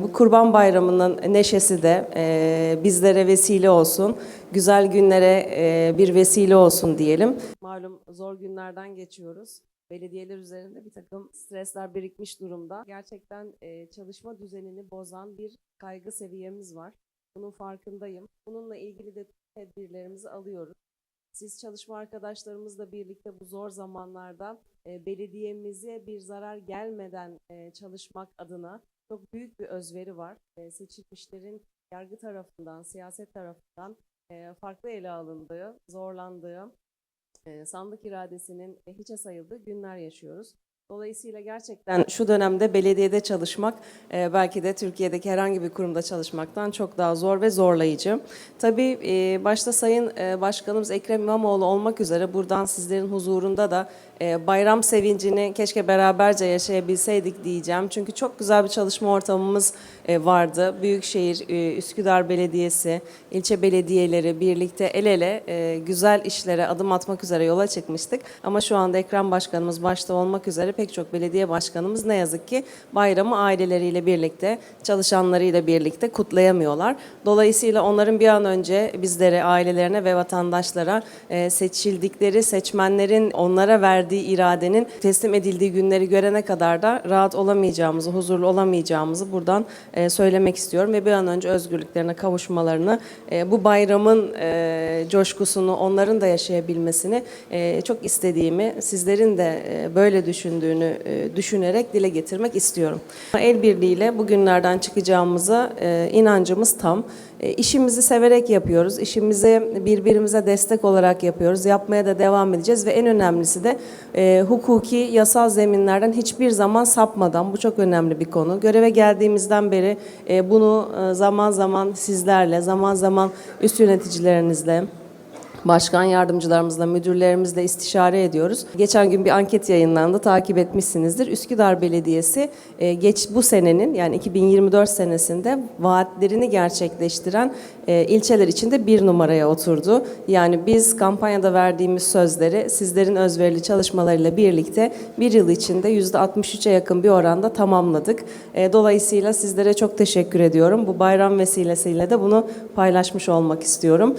Bu Kurban Bayramı'nın neşesi de e, bizlere vesile olsun, güzel günlere e, bir vesile olsun diyelim. Malum zor günlerden geçiyoruz. Belediyeler üzerinde bir takım stresler birikmiş durumda. Gerçekten e, çalışma düzenini bozan bir kaygı seviyemiz var. Bunun farkındayım. Bununla ilgili de tedbirlerimizi alıyoruz. Siz çalışma arkadaşlarımızla birlikte bu zor zamanlarda e, belediyemize bir zarar gelmeden e, çalışmak adına çok büyük bir özveri var. E, seçilmişlerin yargı tarafından, siyaset tarafından e, farklı ele alındığı, zorlandığı, e, sandık iradesinin e, hiçe sayıldığı günler yaşıyoruz. Dolayısıyla gerçekten şu dönemde belediyede çalışmak e, belki de Türkiye'deki herhangi bir kurumda çalışmaktan çok daha zor ve zorlayıcı. Tabii e, başta Sayın e, Başkanımız Ekrem İmamoğlu olmak üzere buradan sizlerin huzurunda da bayram sevincini keşke beraberce yaşayabilseydik diyeceğim. Çünkü çok güzel bir çalışma ortamımız e, vardı. Büyükşehir, e, Üsküdar Belediyesi, ilçe belediyeleri birlikte el ele e, güzel işlere adım atmak üzere yola çıkmıştık. Ama şu anda Ekrem Başkanımız başta olmak üzere pek çok belediye başkanımız ne yazık ki bayramı aileleriyle birlikte, çalışanlarıyla birlikte kutlayamıyorlar. Dolayısıyla onların bir an önce bizlere, ailelerine ve vatandaşlara e, seçildikleri seçmenlerin onlara verdiği iradenin teslim edildiği günleri görene kadar da rahat olamayacağımızı, huzurlu olamayacağımızı buradan e, söylemek istiyorum ve bir an önce özgürlüklerine kavuşmalarını, e, bu bayramın e, coşkusunu onların da yaşayabilmesini çok istediğimi, sizlerin de böyle düşündüğünü düşünerek dile getirmek istiyorum. El birliğiyle bugünlerden çıkacağımıza inancımız tam. E, işimizi severek yapıyoruz. İşimizi birbirimize destek olarak yapıyoruz. Yapmaya da devam edeceğiz ve en önemlisi de e, hukuki, yasal zeminlerden hiçbir zaman sapmadan, bu çok önemli bir konu. Göreve geldiğimizden beri e, bunu e, zaman zaman sizlerle, zaman zaman üst yöneticilerinizle, Başkan yardımcılarımızla, müdürlerimizle istişare ediyoruz. Geçen gün bir anket yayınlandı, takip etmişsinizdir. Üsküdar Belediyesi e, geç bu senenin yani 2024 senesinde vaatlerini gerçekleştiren e, ilçeler içinde bir numaraya oturdu. Yani biz kampanyada verdiğimiz sözleri sizlerin özverili çalışmalarıyla birlikte bir yıl içinde %63'e yakın bir oranda tamamladık. E, Dolayısıyla sizlere çok teşekkür ediyorum. Bu bayram vesilesiyle de bunu paylaşmış olmak istiyorum.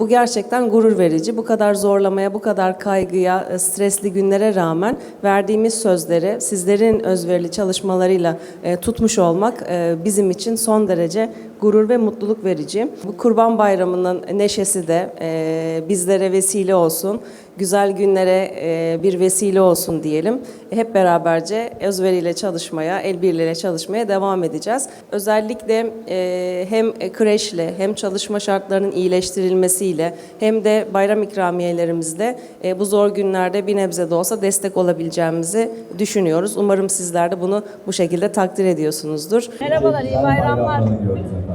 Bu gerçekten gurur verici. Bu kadar zorlamaya, bu kadar kaygıya, e, stresli günlere rağmen verdiğimiz sözleri sizlerin özverili çalışmalarıyla e, tutmuş olmak e, bizim için son derece gurur ve mutluluk verici. Bu Kurban Bayramı'nın neşesi de e, bizlere vesile olsun, güzel günlere e, bir vesile olsun diyelim. Hep beraberce özveriyle çalışmaya, el birliğiyle çalışmaya devam edeceğiz. Özellikle e, hem kreşle hem çalışma şartlarının iyileştirilmesiyle hem de bayram ikramiyelerimizle e, bu zor günlerde bir nebze de olsa destek olabileceğimizi düşünüyoruz. Umarım sizler de bunu bu şekilde takdir ediyorsunuzdur. Merhabalar, iyi bayramlar. Teşekkür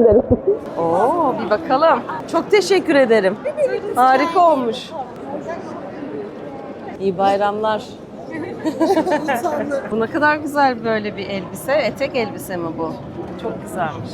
ederim. Oo, bir bakalım. Çok teşekkür ederim. Harika olmuş. İyi bayramlar. bu ne kadar güzel böyle bir elbise. Etek elbise mi bu? Çok güzelmiş.